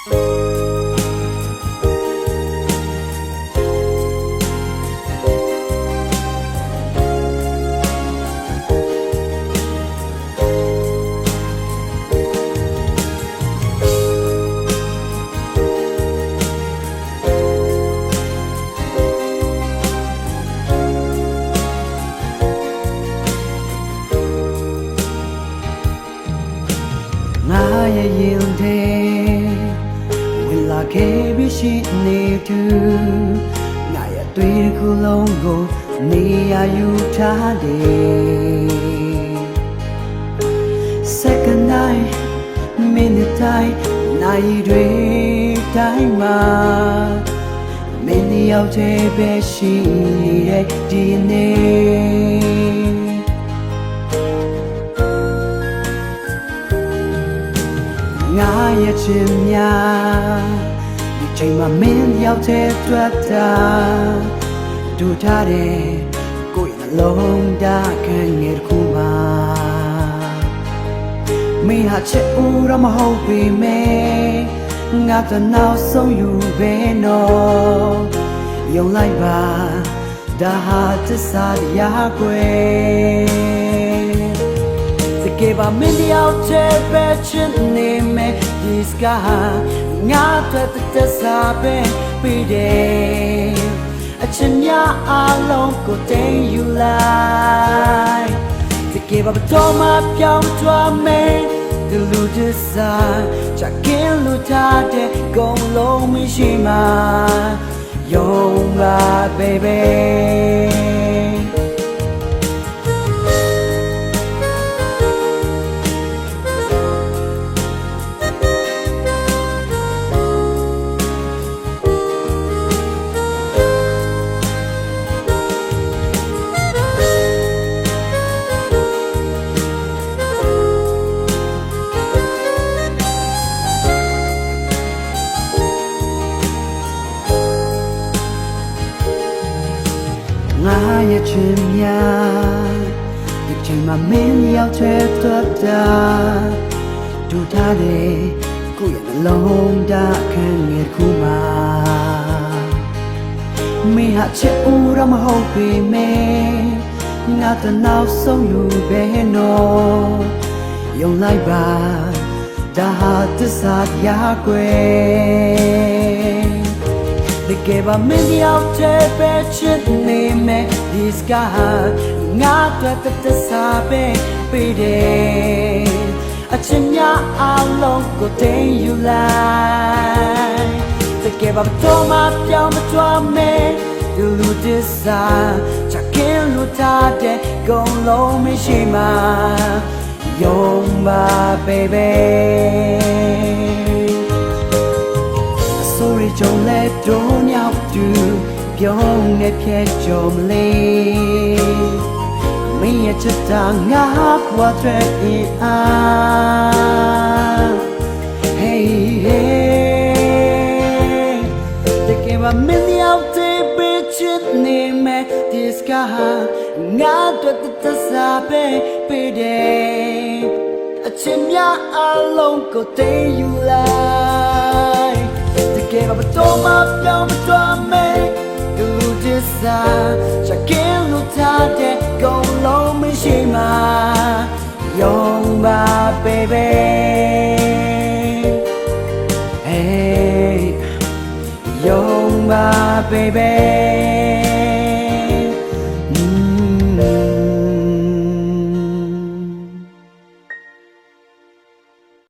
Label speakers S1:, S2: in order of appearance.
S1: ငါရဲ့ရင်ထဲဝင်လာ ခဲ့ပြီးရှိနေသူငါရဲ့တွေ့တစ်ခုလုံးကိုနေရာယူထားတယ် Second night minute time နိုင်တွေတိုင်းမှာမင်းတယောက်တည်းပဲရှိတဲ့ဒီနေ့ငါရဲ့ချင်များဒီ ချိန်မှာမင်းရောက်တဲ့တွေ့တာဒူထားတဲ့ကိုယ့်ရဲ့နှလုံးသားခံငယ်တစ်ခုမှာမင်းဟာချစ်ဦးတော့မဟုတ်ပေမဲ့ငါတနောက်ဆုံးယူပဲနော်ယုံလိုက်ပါဒါဟာသစ္စာတရားကွယ်တကယ် ပါမင်းတယောက်တည်းပဲချစ်နေမယ်ဒီစကားငါတို့တည်းစားပဲပြီးတယ်အချင်များအလုံးကိုတင်ယူလိုက်တကယ်ပါတော့မပြောင်းသွားမယ်ဒီလူတည်းစားချက်ကင်းလူထားတဲ့ဂုံလုံးမရှိမှာယုံပါ baby ငါရဲ့ချင်များဒီချိန်မှာမင်းရောက်တဲ့တော့တာဒူထားတဲ့ကိုယ့်ရဲ့နှလုံးသားခံငယ်တစ်ခုမှာမင်းဟာချစ်ဦးတော့မဟုတ်ပေမဲ့ငါတနောက်ဆုံးယူပဲနော်ယုံလိုက်ပါဒါဟာသစ္စာတရားကွယ် တကယ်ပါမင်းတယောက်တည်းပဲချစ်နေမယ်ဒီစကားငါတို့တတစားပဲပေးတယ်အချင်များအလုံးကိုတင်ယူလိုက်တကယ်ပါတော့မပြောင်းမသွားမယ်ဒီလူတစ္စာချက်ကင်းလူထားတဲ့ဂုံလုံးမရှိမှာယုံပါ baby sorry ကြုံလဲတို့ညောက်သူပြုံးနေပြဲကြုံလေးမင်းရဲ့ချစ်တာငါဘွားတဲ့အာ Hey hey တကယ်ပါမင်းရောက်တဲ့ bitch နေမဲ့ this guy ငါတို့တစားပဲပေးတယ်အချင်များအလုံးကိုတင်ယူလိုက်တ ကယ်ပါမတော်မပြောင်းမတော်မဲဒီလူတစ္စာချက်ကင်းလူထားတဲ့ကုံလုံးမရှိမှာယုံပါ baby Hey ယုံပါ baby